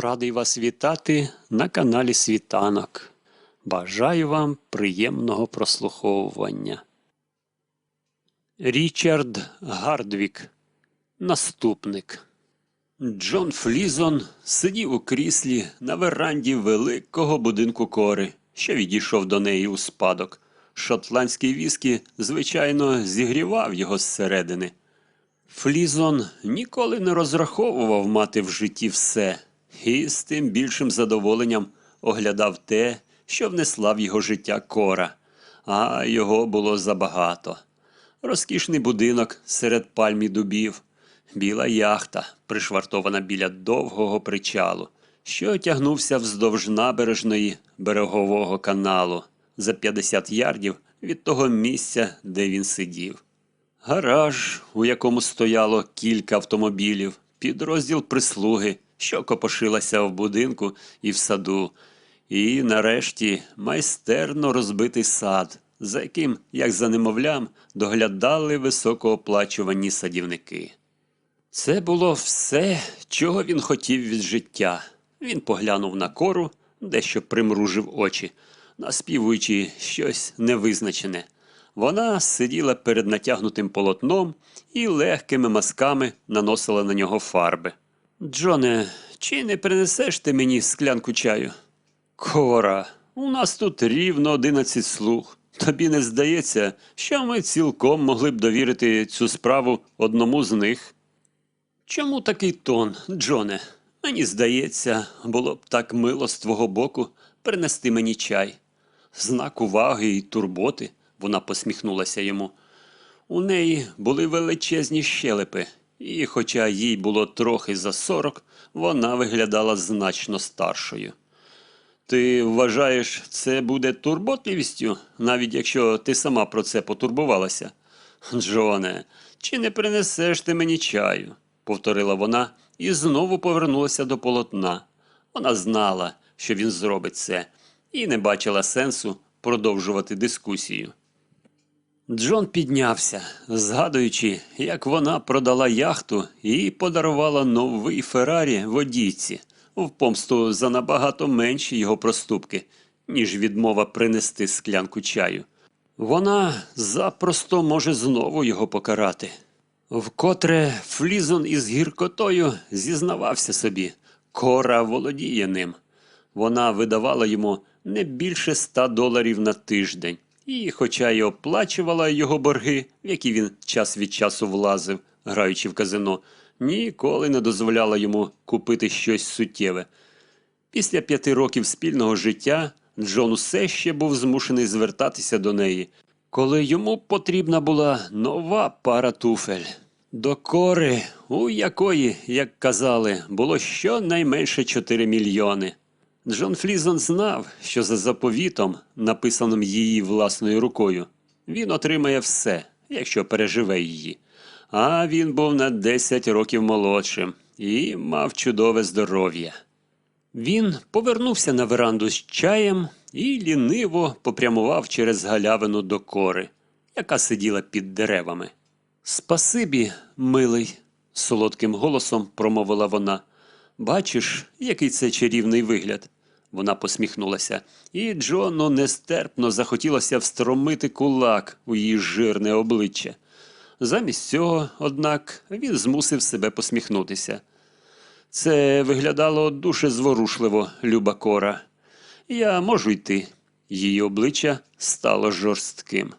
Радий вас вітати на каналі Світанок. Бажаю вам приємного прослуховування. Річард Гардвік. Наступник. Джон Флізон сидів у кріслі на веранді великого будинку кори, що відійшов до неї у спадок. Шотландський віскі, звичайно, зігрівав його зсередини. Флізон ніколи не розраховував мати в житті все, і з тим більшим задоволенням оглядав те, що внесла в його життя кора, а його було забагато. Розкішний будинок серед пальм і дубів, біла яхта, пришвартована біля довгого причалу, що тягнувся вздовж набережної берегового каналу за 50 ярдів від того місця, де він сидів. Гараж, у якому стояло кілька автомобілів, підрозділ прислуги, що копошилася в будинку і в саду, і, нарешті, майстерно розбитий сад, за яким, як за немовлям, доглядали високооплачувані садівники. Це було все, чого він хотів від життя. Він поглянув на кору, дещо примружив очі, наспівуючи щось невизначене. Вона сиділа перед натягнутим полотном і легкими мазками наносила на нього фарби. Джоне, чи не принесеш ти мені склянку чаю? Кора, у нас тут рівно одинадцять слуг. Тобі не здається, що ми цілком могли б довірити цю справу одному з них? Чому такий тон, Джоне? Мені здається, було б так мило з твого боку принести мені чай. Знак уваги і турботи, вона посміхнулася йому. У неї були величезні щелепи, і, хоча їй було трохи за сорок, вона виглядала значно старшою. Ти вважаєш, це буде турботливістю, навіть якщо ти сама про це потурбувалася? Джоне, чи не принесеш ти мені чаю? повторила вона і знову повернулася до полотна. Вона знала, що він зробить це, і не бачила сенсу продовжувати дискусію. Джон піднявся, згадуючи, як вона продала яхту і подарувала новий Феррарі водійці в помсту за набагато менші його проступки, ніж відмова принести склянку чаю. Вона запросто може знову його покарати. Вкотре Флізон із гіркотою зізнавався собі, кора володіє ним. Вона видавала йому не більше ста доларів на тиждень, і, хоча й оплачувала його борги, в які він час від часу влазив, граючи в казино, ніколи не дозволяла йому купити щось суттєве. Після п'яти років спільного життя Джон усе ще був змушений звертатися до неї, коли йому потрібна була нова пара туфель. До кори, у якої, як казали, було щонайменше 4 мільйони. Джон Флізон знав, що за заповітом, написаним її власною рукою, він отримає все, якщо переживе її. А він був на 10 років молодшим і мав чудове здоров'я. Він повернувся на веранду з чаєм і ліниво попрямував через галявину до кори, яка сиділа під деревами. Спасибі, милий, солодким голосом промовила вона. Бачиш, який це чарівний вигляд. Вона посміхнулася, і Джону нестерпно захотілося встромити кулак у її жирне обличчя. Замість цього, однак, він змусив себе посміхнутися. Це виглядало дуже зворушливо, люба кора. Я можу йти. Її обличчя стало жорстким.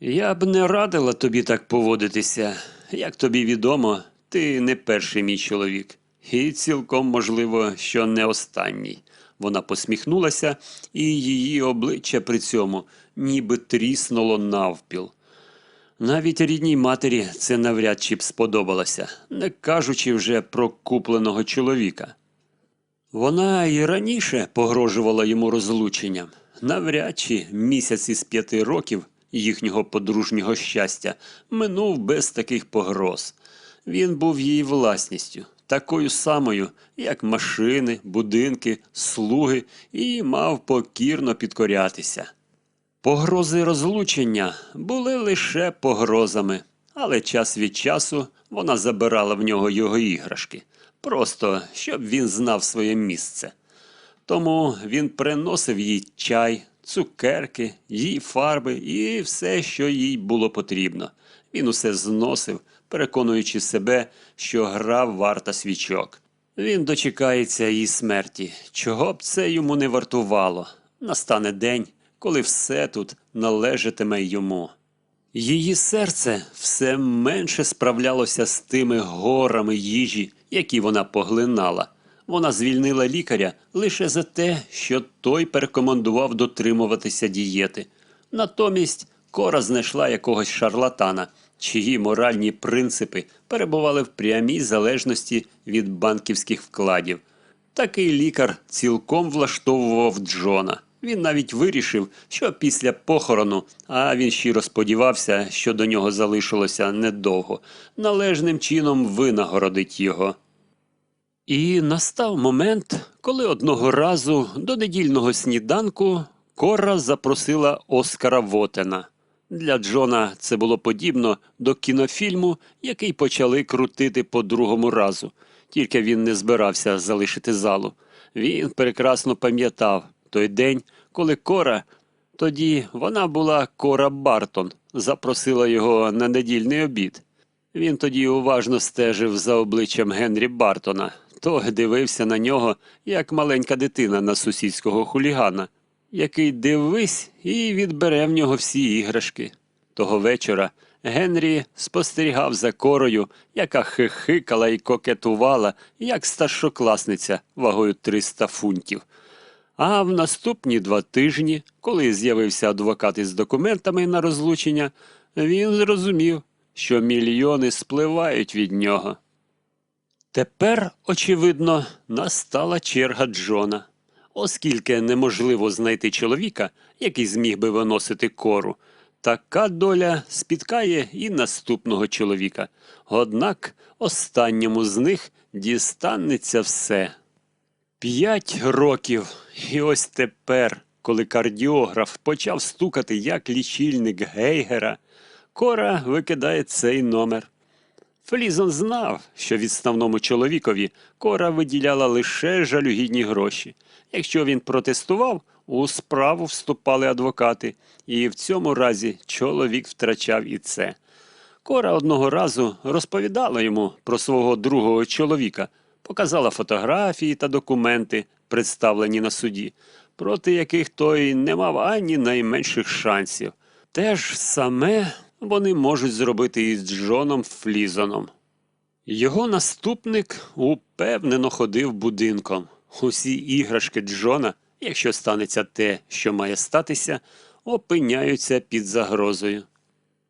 Я б не радила тобі так поводитися. Як тобі відомо, ти не перший мій чоловік, і цілком можливо, що не останній. Вона посміхнулася, і її обличчя при цьому ніби тріснуло навпіл. Навіть рідній матері це навряд чи б сподобалося, не кажучи вже про купленого чоловіка. Вона і раніше погрожувала йому розлученням. Навряд чи місяць із п'яти років їхнього подружнього щастя минув без таких погроз. Він був її власністю, такою самою, як машини, будинки, слуги, і мав покірно підкорятися. Погрози розлучення були лише погрозами, але час від часу вона забирала в нього його іграшки, просто щоб він знав своє місце. Тому він приносив їй чай, цукерки, їй фарби і все, що їй було потрібно. Він усе зносив, переконуючи себе, що гра варта свічок. Він дочекається її смерті, чого б це йому не вартувало. Настане день, коли все тут належатиме йому. Її серце все менше справлялося з тими горами їжі, які вона поглинала. Вона звільнила лікаря лише за те, що той перекомендував дотримуватися дієти. Натомість Кора знайшла якогось шарлатана, чиї моральні принципи перебували в прямій залежності від банківських вкладів. Такий лікар цілком влаштовував Джона. Він навіть вирішив, що після похорону, а він щиро сподівався, що до нього залишилося недовго, належним чином винагородить його. І настав момент, коли одного разу до недільного сніданку Кора запросила Оскара Вотена. Для Джона це було подібно до кінофільму, який почали крутити по другому разу. Тільки він не збирався залишити залу. Він прекрасно пам'ятав той день, коли Кора, тоді вона була Кора Бартон, запросила його на недільний обід. Він тоді уважно стежив за обличчям Генрі Бартона, той дивився на нього, як маленька дитина на сусідського хулігана, який дивись і відбере в нього всі іграшки. Того вечора Генрі спостерігав за корою, яка хихикала і кокетувала, як старшокласниця вагою 300 фунтів. А в наступні два тижні, коли з'явився адвокат із документами на розлучення, він зрозумів, що мільйони спливають від нього. Тепер, очевидно, настала черга Джона. Оскільки неможливо знайти чоловіка, який зміг би виносити кору, така доля спіткає і наступного чоловіка. Однак останньому з них дістанеться все. П'ять років, і ось тепер, коли кардіограф почав стукати як лічильник Гейгера, Кора викидає цей номер. Флізон знав, що відставному чоловікові Кора виділяла лише жалюгідні гроші. Якщо він протестував, у справу вступали адвокати, і в цьому разі чоловік втрачав і це. Кора одного разу розповідала йому про свого другого чоловіка, показала фотографії та документи, представлені на суді, проти яких той не мав ані найменших шансів. Те ж саме вони можуть зробити із Джоном Флізоном. Його наступник упевнено ходив будинком. Усі іграшки Джона, якщо станеться те, що має статися, опиняються під загрозою.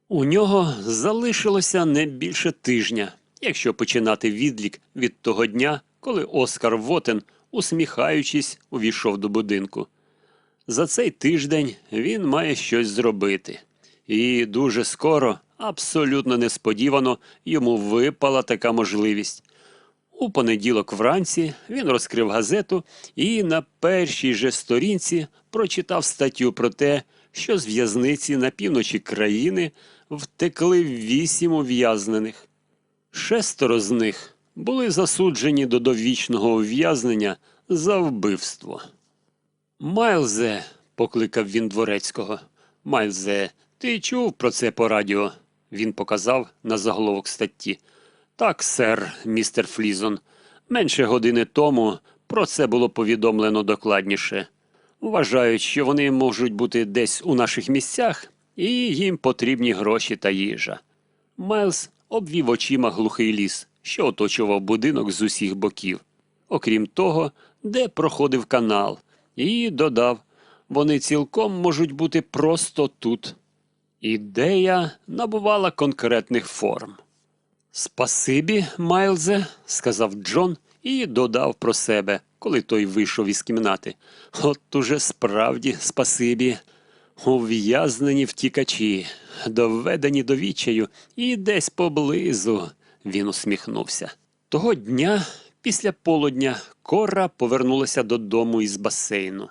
У нього залишилося не більше тижня, якщо починати відлік від того дня, коли Оскар Вотен, усміхаючись, увійшов до будинку. За цей тиждень він має щось зробити. І дуже скоро, абсолютно несподівано, йому випала така можливість. У понеділок вранці він розкрив газету і на першій же сторінці прочитав статтю про те, що з в'язниці на півночі країни втекли вісім ув'язнених. Шестеро з них були засуджені до довічного ув'язнення за вбивство. Майлзе, покликав він дворецького. Майлзе, ти чув про це по радіо? Він показав на заголовок статті. Так, сер, містер Флізон. Менше години тому про це було повідомлено докладніше. Вважають, що вони можуть бути десь у наших місцях, і їм потрібні гроші та їжа. Майлз обвів очима глухий ліс, що оточував будинок з усіх боків, окрім того, де проходив канал, і додав вони цілком можуть бути просто тут. Ідея набувала конкретних форм. Спасибі, Майлзе, сказав Джон і додав про себе, коли той вийшов із кімнати. От уже справді спасибі. Ув'язнені втікачі, доведені до відчаю і десь поблизу, він усміхнувся. Того дня, після полудня, Кора повернулася додому із басейну.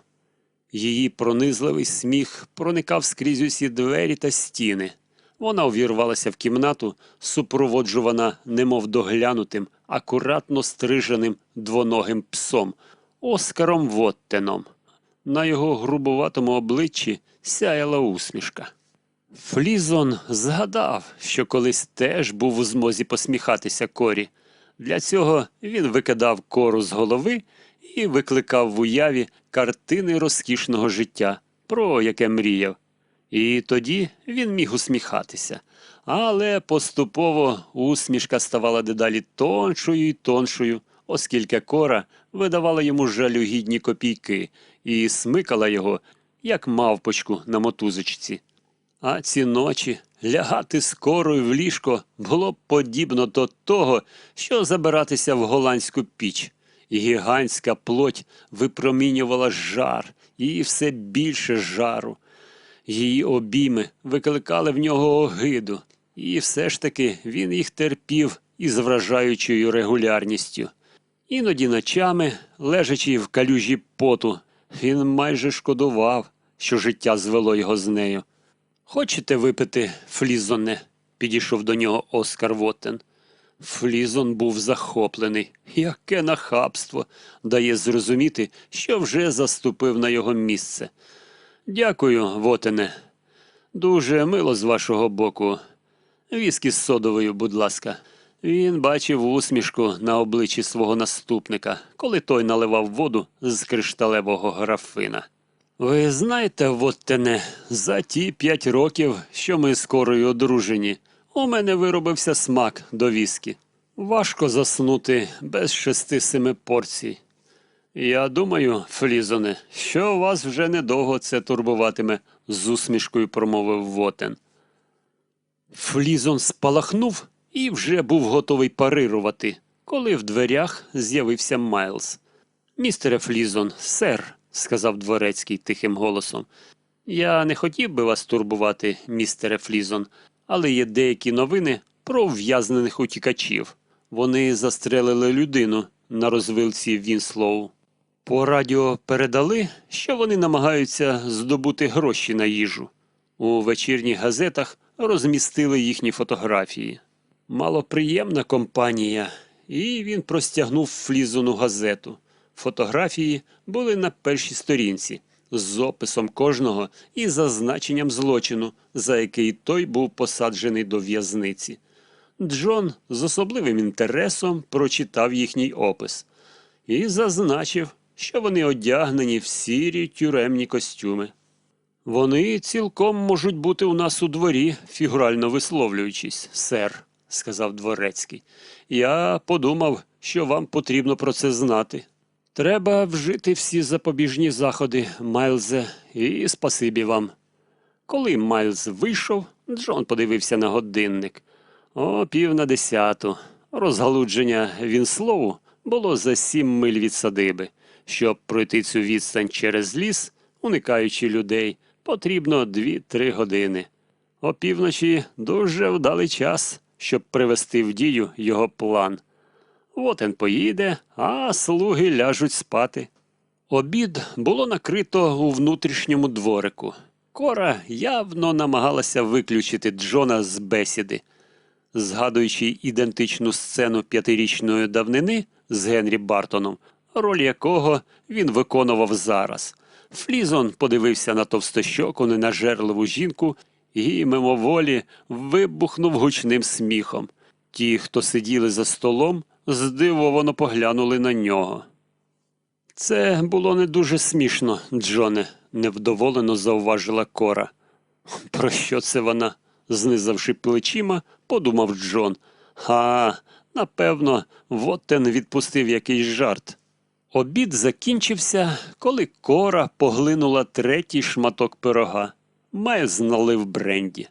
Її пронизливий сміх проникав скрізь усі двері та стіни. Вона увірвалася в кімнату, супроводжувана немов доглянутим, акуратно стриженим двоногим псом Оскаром Воттеном. На його грубуватому обличчі сяяла усмішка. Флізон згадав, що колись теж був у змозі посміхатися корі. Для цього він викидав кору з голови і викликав в уяві картини розкішного життя, про яке мріяв. І тоді він міг усміхатися. Але поступово усмішка ставала дедалі тоншою і тоншою, оскільки кора видавала йому жалюгідні копійки і смикала його, як мавпочку на мотузочці. А ці ночі лягати з корою в ліжко було подібно до того, що забиратися в голландську піч. І гігантська плоть випромінювала жар і все більше жару. Її обійми викликали в нього огиду, і все ж таки він їх терпів із вражаючою регулярністю. Іноді ночами, лежачи в калюжі поту, він майже шкодував, що життя звело його з нею. Хочете випити, Флізоне? підійшов до нього Оскар Воттен. Флізон був захоплений. Яке нахабство дає зрозуміти, що вже заступив на його місце. Дякую, Вотене. Дуже мило з вашого боку. Віскі з содовою, будь ласка. Він бачив усмішку на обличчі свого наступника, коли той наливав воду з кришталевого графина. Ви знаєте, Воттене, за ті п'ять років, що ми з корою одружені, у мене виробився смак до віскі. Важко заснути без шести-семи порцій. Я думаю, Флізоне, що вас вже недовго це турбуватиме, з усмішкою промовив Вотен. Флізон спалахнув і вже був готовий парирувати, коли в дверях з'явився Майлз. Містере Флізон, сер, сказав дворецький тихим голосом. Я не хотів би вас турбувати, містере Флізон, але є деякі новини про ув'язнених утікачів. Вони застрелили людину на розвилці Вінслоу. По радіо передали, що вони намагаються здобути гроші на їжу. У вечірніх газетах розмістили їхні фотографії. Малоприємна компанія, і він простягнув Флізону газету. Фотографії були на першій сторінці з описом кожного і зазначенням злочину, за який той був посаджений до в'язниці. Джон з особливим інтересом прочитав їхній опис і зазначив, що вони одягнені в сірі тюремні костюми. Вони цілком можуть бути у нас у дворі, фігурально висловлюючись, сер, сказав дворецький. Я подумав, що вам потрібно про це знати. Треба вжити всі запобіжні заходи, Майлзе, і спасибі вам. Коли Майлз вийшов, Джон подивився на годинник. О, пів на десяту. Розгалудження Вінслоу було за сім миль від садиби. Щоб пройти цю відстань через ліс, уникаючи людей, потрібно дві-три години. Опівночі дуже вдалий час, щоб привести в дію його план. Вотен поїде, а слуги ляжуть спати. Обід було накрито у внутрішньому дворику. Кора явно намагалася виключити Джона з бесіди. Згадуючи ідентичну сцену п'ятирічної давнини з Генрі Бартоном, роль якого він виконував зараз. Флізон подивився на товстощоку ненажерливу жінку і мимоволі вибухнув гучним сміхом. Ті, хто сиділи за столом, здивовано поглянули на нього. Це було не дуже смішно, Джоне, невдоволено зауважила Кора. Про що це вона? знизавши плечима, подумав Джон. А, напевно, Воттен відпустив якийсь жарт. Обід закінчився, коли Кора поглинула третій шматок пирога. Майлз налив бренді.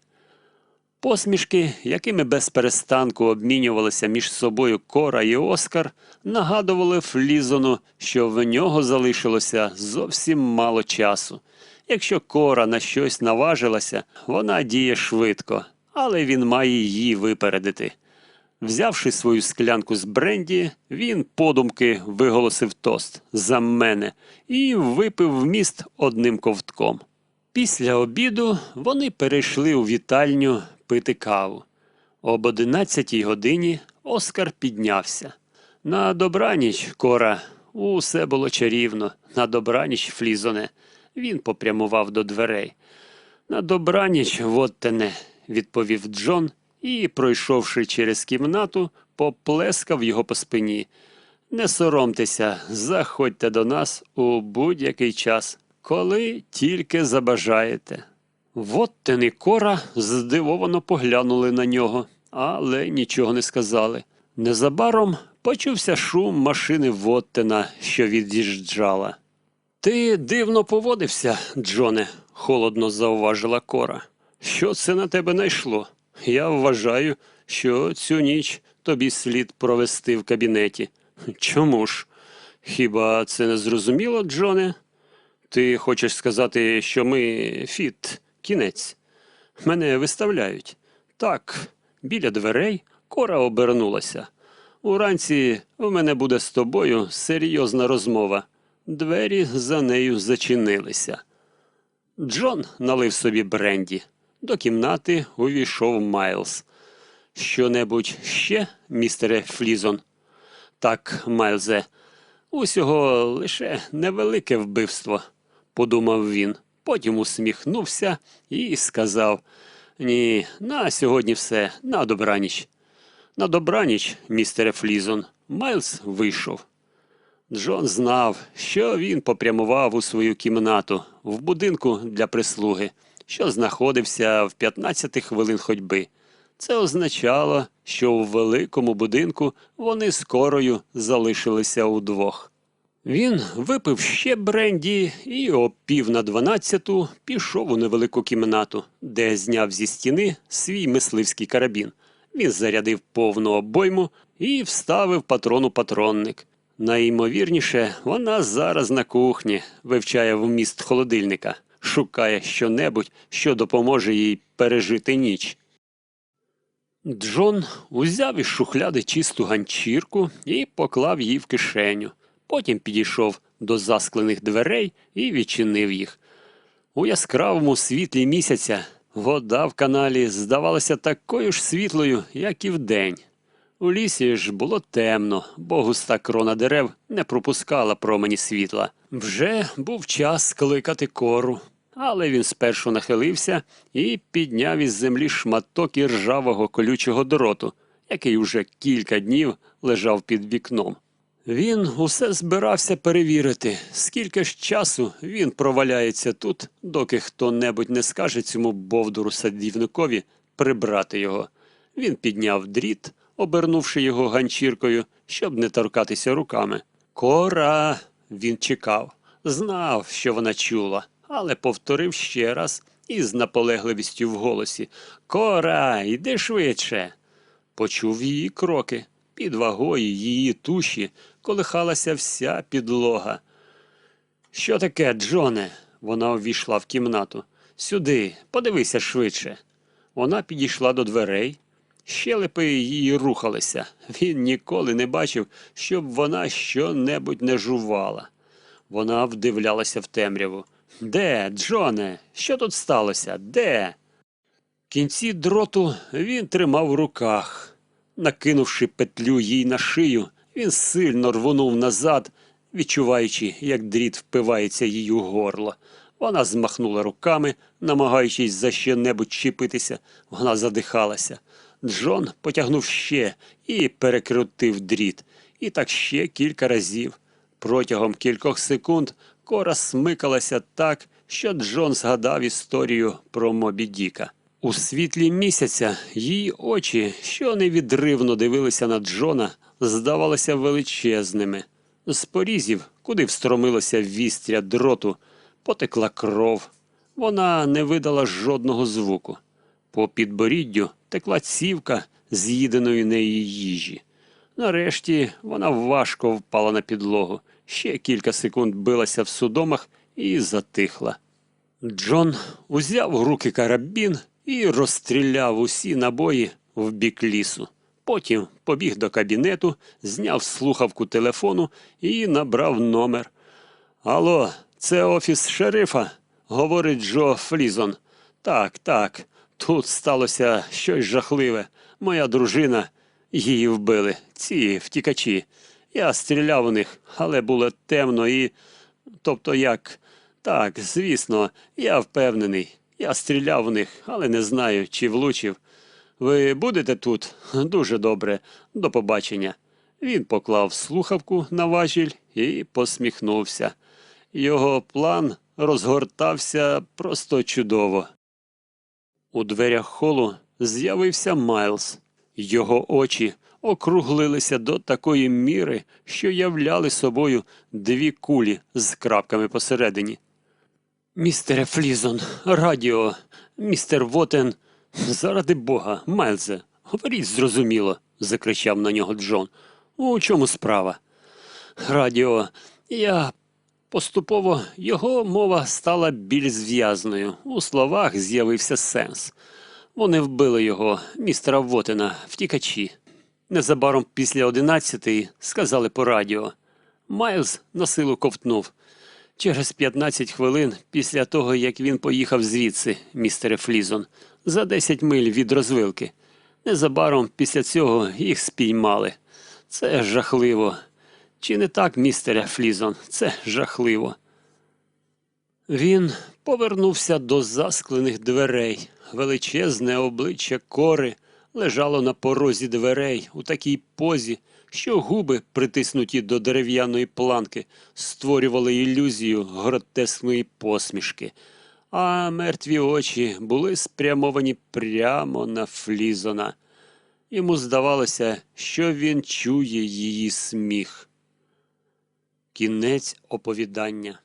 Посмішки, якими без перестанку обмінювалися між собою Кора і Оскар, нагадували Флізону, що в нього залишилося зовсім мало часу. Якщо Кора на щось наважилася, вона діє швидко, але він має її випередити. Взявши свою склянку з бренді, він подумки виголосив тост за мене і випив вміст одним ковтком. Після обіду вони перейшли у вітальню пити каву. Об одинадцятій годині Оскар піднявся. На добраніч, Кора, усе було чарівно. На добраніч, Флізоне. Він попрямував до дверей. На добраніч, Воттене, відповів Джон і, пройшовши через кімнату, поплескав його по спині. Не соромтеся, заходьте до нас у будь-який час, коли тільки забажаєте. Воттен і Кора здивовано поглянули на нього, але нічого не сказали. Незабаром почувся шум машини Воттена, що від'їжджала. Ти дивно поводився, Джоне, холодно зауважила Кора. Що це на тебе найшло? Я вважаю, що цю ніч тобі слід провести в кабінеті. Чому ж? Хіба це не зрозуміло, Джоне? Ти хочеш сказати, що ми фіт, кінець. Мене виставляють. Так, біля дверей кора обернулася. Уранці в мене буде з тобою серйозна розмова. Двері за нею зачинилися. Джон налив собі бренді. До кімнати увійшов Майлз. Що-небудь ще, містере Флізон? Так, Майлзе, усього лише невелике вбивство, подумав він. Потім усміхнувся і сказав: Ні, на сьогодні все, на добраніч. На добраніч, містере Флізон, Майлз вийшов. Джон знав, що він попрямував у свою кімнату в будинку для прислуги, що знаходився в 15 хвилин ходьби. Це означало, що у великому будинку вони з корою залишилися удвох. Він випив ще бренді і о пів на дванадцяту пішов у невелику кімнату, де зняв зі стіни свій мисливський карабін. Він зарядив повну обойму і вставив патрону патронник. Найімовірніше, вона зараз на кухні вивчає вміст холодильника, шукає щонебудь, що допоможе їй пережити ніч. Джон узяв із шухляди чисту ганчірку і поклав її в кишеню. Потім підійшов до засклених дверей і відчинив їх. У яскравому світлі місяця вода в каналі здавалася такою ж світлою, як і вдень. У лісі ж було темно, бо густа крона дерев не пропускала промені світла. Вже був час кликати кору, але він спершу нахилився і підняв із землі шматок іржавого колючого дроту, який уже кілька днів лежав під вікном. Він усе збирався перевірити, скільки ж часу він проваляється тут, доки хто-небудь не скаже цьому бовдуру садівникові прибрати його. Він підняв дріт, обернувши його ганчіркою, щоб не торкатися руками. Кора. Він чекав, знав, що вона чула, але повторив ще раз із наполегливістю в голосі Кора, йди швидше. Почув її кроки. Під вагою її туші колихалася вся підлога. Що таке, Джоне? Вона увійшла в кімнату. Сюди, подивися швидше. Вона підійшла до дверей. Щелепи її рухалися. Він ніколи не бачив, щоб вона що-небудь не жувала. Вона вдивлялася в темряву. Де, Джоне? Що тут сталося? Де? Кінці дроту він тримав в руках. Накинувши петлю їй на шию, він сильно рвонув назад, відчуваючи, як дріт впивається їй у горло. Вона змахнула руками, намагаючись за що-небудь чіпитися. Вона задихалася. Джон потягнув ще і перекрутив дріт. І так ще кілька разів. Протягом кількох секунд кора смикалася так, що Джон згадав історію про Мобі Діка. У світлі місяця її очі, що невідривно дивилися на Джона, здавалися величезними. З порізів, куди встромилося вістря дроту, потекла кров. Вона не видала жодного звуку. По підборіддю текла цівка з'їденої неї їжі. Нарешті вона важко впала на підлогу, ще кілька секунд билася в судомах і затихла. Джон узяв руки карабін і розстріляв усі набої в бік лісу. Потім побіг до кабінету, зняв слухавку телефону і набрав номер. Алло, це офіс шерифа, говорить Джо Флізон. Так, так. Тут сталося щось жахливе. Моя дружина, її вбили, ці втікачі. Я стріляв у них, але було темно і. Тобто як. Так, звісно, я впевнений. Я стріляв у них, але не знаю, чи влучив. Ви будете тут? Дуже добре. До побачення. Він поклав слухавку на важіль і посміхнувся. Його план розгортався просто чудово. У дверях холу з'явився Майлз. Його очі округлилися до такої міри, що являли собою дві кулі з крапками посередині. Містере Флізон, радіо, містер Вотен. Заради Бога, Майлзе, говоріть зрозуміло, закричав на нього Джон. У чому справа? Радіо, я поступово його мова стала більш зв'язною. У словах з'явився сенс. Вони вбили його, містера Вотена, втікачі. Незабаром після одинадцятої сказали по радіо. Майлз на силу ковтнув. Через 15 хвилин після того, як він поїхав звідси, містере Флізон, за 10 миль від розвилки. Незабаром після цього їх спіймали. Це жахливо. Чи не так, містере Флізон? Це жахливо. Він повернувся до засклених дверей. Величезне обличчя кори лежало на порозі дверей у такій позі, що губи, притиснуті до дерев'яної планки, створювали ілюзію гротескної посмішки, а мертві очі були спрямовані прямо на Флізона. Йому здавалося, що він чує її сміх. Кінець оповідання.